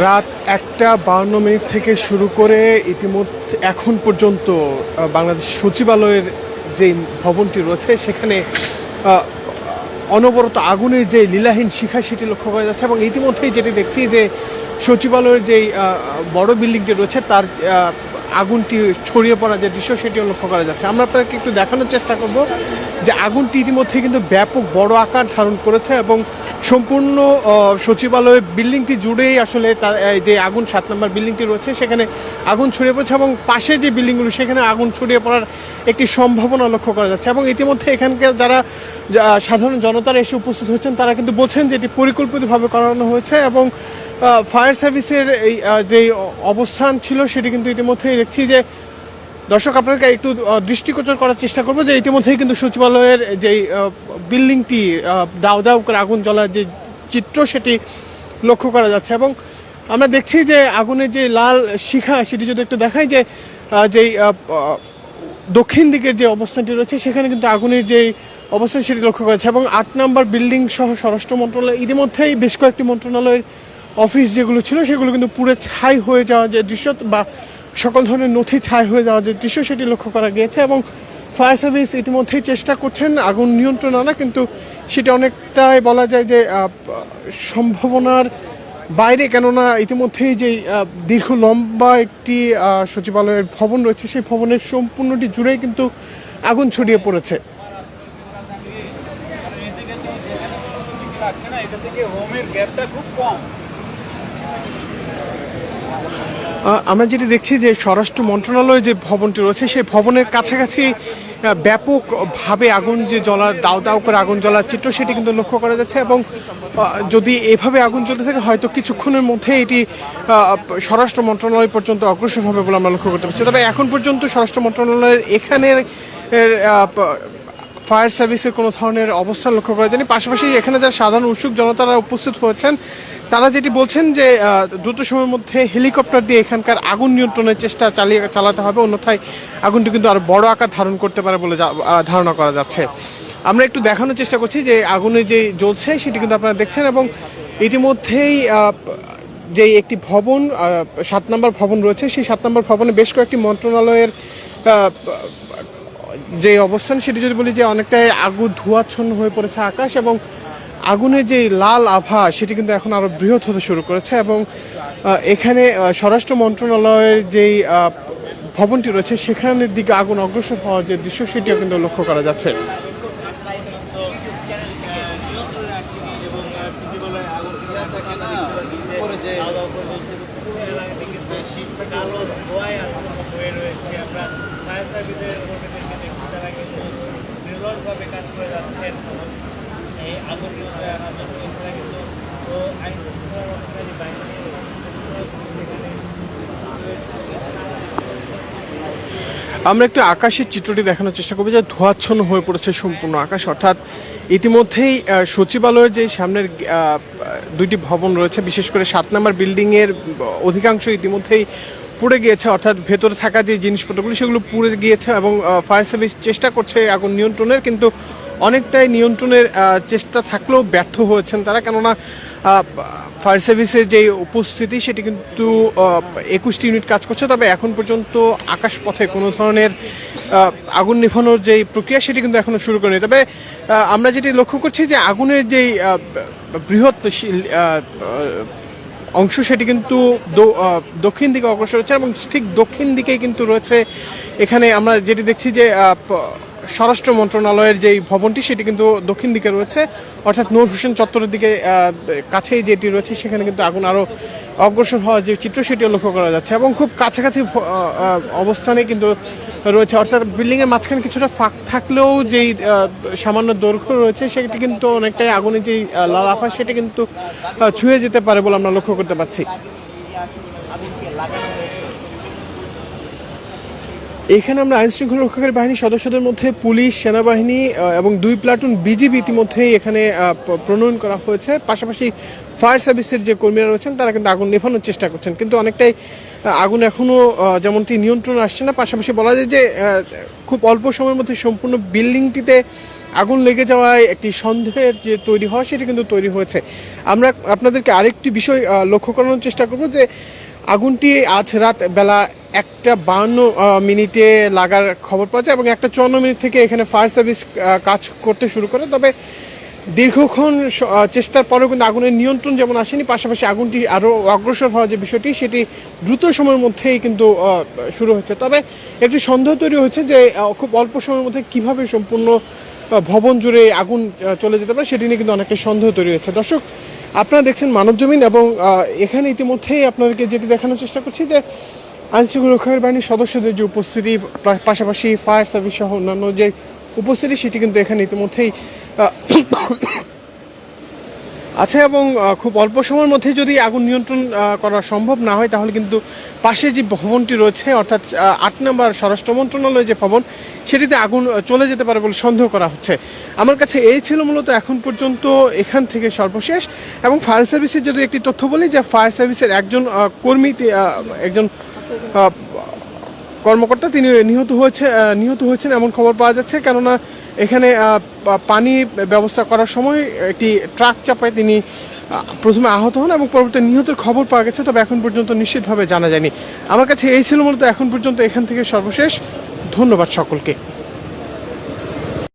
রাত একটা বাউন্ন মিনিট থেকে শুরু করে ইতিমধ্যে এখন পর্যন্ত বাংলাদেশ সচিবালয়ের যে ভবনটি রয়েছে, সেখানে অনবরত আগুনের যে লীলাহীন শিখা সেটি লক্ষ্য করা যাচ্ছে এবং ইতিমধ্যেই যেটি দেখছি যে সচিবালয়ের যেই বড়ো বিল্ডিংটি রয়েছে, তার আগুনটি ছড়িয়ে পড়া যে দৃশ্য সেটিও লক্ষ্য করা যাচ্ছে। আমরা আপনাকে একটু দেখানোর চেষ্টা করব যে আগুনটি ইতিমধ্যে কিন্তু ব্যাপক বড় আকার ধারণ করেছে এবং সম্পূর্ণ আহ, সচিবালয়ের বিল্ডিংটি জুড়েই আসলে যে আগুন সাত নম্বর বিল্ডিংটি রয়েছে সেখানে আগুন ছড়িয়ে পড়েছে এবং পাশে যে বিল্ডিংগুলো সেখানে আগুন ছড়িয়ে পড়ার একটি সম্ভাবনা লক্ষ্য করা যাচ্ছে এবং ইতিমধ্যে এখানকার যারা সাধারণ জনতারা এসে উপস্থিত হচ্ছেন তারা কিন্তু বলছেন যে এটি পরিকল্পিতভাবে করানো হয়েছে এবং ফায়ার সার্ভিসের এই যে অবস্থান ছিল সেটি কিন্তু ইতিমধ্যেই দেখছি যে, দর্শক আপনাকে একটু দৃষ্টিগোচর করার চেষ্টা করব যে ইতিমধ্যেই কিন্তু সচিবালয়ের যে বিল্ডিংটি দাও দাও করে আগুন জ্বলার যে চিত্র সেটি লক্ষ্য করা যাচ্ছে এবং আমরা দেখছি যে আগুনের যে লাল শিখা সেটি যদি একটু দেখাই যে যেই দক্ষিণ দিকের যে অবস্থানটি রয়েছে সেখানে কিন্তু আগুনের যে অবস্থান সেটি লক্ষ্য করেছে এবং আট নম্বর বিল্ডিং সহ স্বরাষ্ট্র মন্ত্রণালয় ইতিমধ্যেই বেশ কয়েকটি মন্ত্রণালয়ের অফিস যেগুলো ছিল সেগুলো কিন্তু পুরো ছাই হয়ে যাওয়া যে দৃশ্য বা সকল ধরনের নথি ছাই হয়ে যাওয়া যে দৃশ্য সেটি লক্ষ্য করা গিয়েছে এবং ফায়ার সার্ভিস ইতিমধ্যেই চেষ্টা করছেন, আগুন নিয়ন্ত্রণ আনা, কিন্তু সেটা অনেকটাই বলা যায় যে সম্ভাবনার বাইরে, কেননা ইতিমধ্যেই যে দীর্ঘ লম্বা একটি সচিবালয়ের ভবন রয়েছে, সেই ভবনের সম্পূর্ণটি জুড়েই কিন্তু আগুন ছড়িয়ে পড়েছে। খুব কম। আমরা যেটি দেখছি যে স্বরাষ্ট্র মন্ত্রণালয় যে ভবনটি রয়েছে, সেই ভবনের কাছাকাছি ব্যাপকভাবে আগুন যে জ্বলার দাও দাও করে আগুন জ্বলার চিত্র, সেটি কিন্তু লক্ষ্য করা যাচ্ছে এবং যদি এভাবে আগুন জ্বলতে থাকে, হয়তো কিছুক্ষণের মধ্যে এটি স্বরাষ্ট্র মন্ত্রণালয় পর্যন্ত অগ্রসর হবে বলে আমরা লক্ষ্য করতে পারছি। তবে এখন পর্যন্ত স্বরাষ্ট্র মন্ত্রণালয়ের এখানের ফায়ার সার্ভিসের কোনো ধরনের অবস্থা লক্ষ্য করা যায়নি। পাশাপাশি এখানে যারা সাধারণ উৎসুক জনতারা উপস্থিত হয়েছেন, তারা যেটি বলছেন যে দ্রুত সময়ের মধ্যে হেলিকপ্টার দিয়ে এখানকার আগুন নিয়ন্ত্রণের চেষ্টা চালিয়ে, চালাতে হবে। অন্যথায় আগুনটি কিন্তু আরও বড় আকার ধারণ করতে পারে বলে ধারণা করা যাচ্ছে। আমরা একটু দেখানোর চেষ্টা করছি যে, আগুনে যে জ্বলছে সেটি কিন্তু আপনারা দেখছেন এবং ইতিমধ্যেই যে একটি ভবন সাত নম্বর ভবন রয়েছে, সেই সাত নম্বর ভবনে বেশ কয়েকটি মন্ত্রণালয়ের যে অবস্থান সেটি যদি বলি যে অনেকটাই আগু ধোঁয়াচ্ছন্ন হয়ে পড়েছে আকাশ এবং আগুনের যে লাল আভা, সেটি কিন্তু এখন আরও বৃহৎ হতে শুরু করেছে এবং এখানে স্বরাষ্ট্র মন্ত্রণালয়ের যেই ভবনটি রয়েছে, সেখানের দিকে আগুন অগ্রসর হওয়ার যে দৃশ্য, সেটিও কিন্তু লক্ষ্য করা যাচ্ছে। উপরে যে আমরা একটু আকাশের চিত্রটি দেখানোর চেষ্টা করব যে ধোয়াচ্ছন্ন হয়ে পড়েছে সম্পূর্ণ আকাশ। অর্থাৎ ইতিমধ্যেই সচিবালয়ের যে সামনের দুইটি ভবন রয়েছে, বিশেষ করে সাত নম্বর বিল্ডিংয়ের অধিকাংশ ইতিমধ্যেই পুড়ে গিয়েছে, অর্থাৎ ভেতরে থাকা যে জিনিসপত্রগুলো, সেগুলো পুড়ে গিয়েছে এবং ফায়ার সার্ভিস চেষ্টা করছে আগুন নিয়ন্ত্রণের, কিন্তু অনেকটাই নিয়ন্ত্রণের চেষ্টা থাকলেও ব্যর্থ হয়েছেন তারা। কেননা ফায়ার সার্ভিসের যে উপস্থিতি, সেটি কিন্তু একুশটি ইউনিট কাজ করছে। তবে এখন পর্যন্ত আকাশপথে কোনো ধরনের আগুন নিভানোর যে প্রক্রিয়া, সেটি কিন্তু এখনও শুরু করেনি। তবে আমরা যেটি লক্ষ্য করছি যে আগুনের যেই বৃহৎ অংশ সেটি কিন্তু দক্ষিণ দিকে অগ্রসর হচ্ছে এবং ঠিক দক্ষিণ দিকেই কিন্তু রয়েছে এখানে আমরা যেটি দেখছি যে স্বরাষ্ট্র মন্ত্রণালয়ের যেই ভবনটি সেটি কিন্তু দক্ষিণ দিকে রয়েছে। অর্থাৎ নূর হোসেন চত্বরের দিকে কাছেই যেটি রয়েছে সেখানে কিন্তু আগুন আরও অগ্রসর হওয়ার যে চিত্র সেটিও লক্ষ্য করা যাচ্ছে এবং খুব কাছাকাছি অবস্থানে কিন্তু রয়েছে। অর্থাৎ বিল্ডিংয়ের মাঝখানে কিছুটা ফাঁক থাকলেও যেই সামান্য দৈর্ঘ্য রয়েছে, সেটি কিন্তু অনেকটাই আগুনে যেই লালাফা সেটি কিন্তু ছুঁয়ে যেতে পারে বলে আমরা লক্ষ্য করতে পারছি। এখানে আমরা আইন শৃঙ্খলা রক্ষাকারী বাহিনীর সদস্যদের মধ্যে পুলিশ, সেনাবাহিনী এবং দুই প্লাটুন বিজিবি ইতিমধ্যেই এখানে প্রণয়ন করা হয়েছে। পাশাপাশি ফায়ার সার্ভিসের যে কর্মীরা রয়েছেন, তারা কিন্তু আগুন নেভানোর চেষ্টা করছেন। কিন্তু অনেকটাই আগুন এখনও যেমনটি নিয়ন্ত্রণ আসছে না, পাশাপাশি বলা যায় যে খুব অল্প সময়ের মধ্যে সম্পূর্ণ বিল্ডিংটিতে আগুন লেগে যাওয়ায় একটি সন্দেহের যে তৈরি হয়, সেটি কিন্তু তৈরি হয়েছে। আমরা আপনাদেরকে আরেকটি বিষয় লক্ষ্য করানোর চেষ্টা করব যে আগুনটি আজ রাত বেলা একটা বান্ন মিনিটে লাগার খবর পাওয়া যায় এবং একটা চুয়ান্ন মিনিট থেকে এখানে ফায়ার সার্ভিস কাজ করতে শুরু করে। তবে দীর্ঘক্ষণ চেষ্টার পরেও কিন্তু আগুনের নিয়ন্ত্রণ যেমন আসেনি, পাশাপাশি আগুনটি আরও অগ্রসর হওয়া যে বিষয়টি, সেটি দ্রুত সময়ের মধ্যেই কিন্তু শুরু হচ্ছে তবে একটি সন্দেহ তৈরি হয়েছে যে খুব অল্প সময়ের মধ্যে কীভাবে সম্পূর্ণ ভবন জুড়ে আগুন চলে যেতে পারে, সেটি নিয়ে কিন্তু অনেকটা সন্দেহ তৈরি হয়েছে। দর্শক, আপনারা দেখছেন মানবজমিন এবং এখানে ইতিমধ্যেই আপনাদেরকে যেটি দেখানোর চেষ্টা করছি যে, আইনশৃঙ্খলা রক্ষাকারী বাহিনীর সদস্যদের যে উপস্থিতি, পাশাপাশি ফায়ার সার্ভিস সহ অন্যান্য যে উপস্থিতি, সেটি কিন্তু এখানে ইতিমধ্যেই আছে এবং খুব অল্প সময়ের মধ্যে যদি আগুন নিয়ন্ত্রণ করা সম্ভব না হয়, তাহলে কিন্তু পাশে যে ভবনটি রয়েছে, অর্থাৎ আট নম্বর স্বরাষ্ট্র মন্ত্রণালয়ের যে ভবন, সেটিতে আগুন চলে যেতে পারে বলে সন্দেহ করা হচ্ছে। আমার কাছে এই ছিল মূলত এখন পর্যন্ত এখান থেকে সর্বশেষ, এবং ফায়ার সার্ভিসের যদি একটি তথ্য বলি, যে ফায়ার সার্ভিসের একজন কর্মী একজন কর্মকর্তা তিনি নিহত হয়েছে নিহত হয়েছেন এমন খবর পাওয়া যাচ্ছে। কেননা এখানে পানি ব্যবস্থা করার সময় একটি ট্রাক চাপায় তিনি প্রথমে আহত হন এবং পরবর্তী নিহতের খবর পাওয়া গেছে, তবে এখন পর্যন্ত নিশ্চিতভাবে জানা যায়নি। আমার কাছে এই ছিল মূলত এখন পর্যন্ত এখান থেকে সর্বশেষ। ধন্যবাদ সকলকে।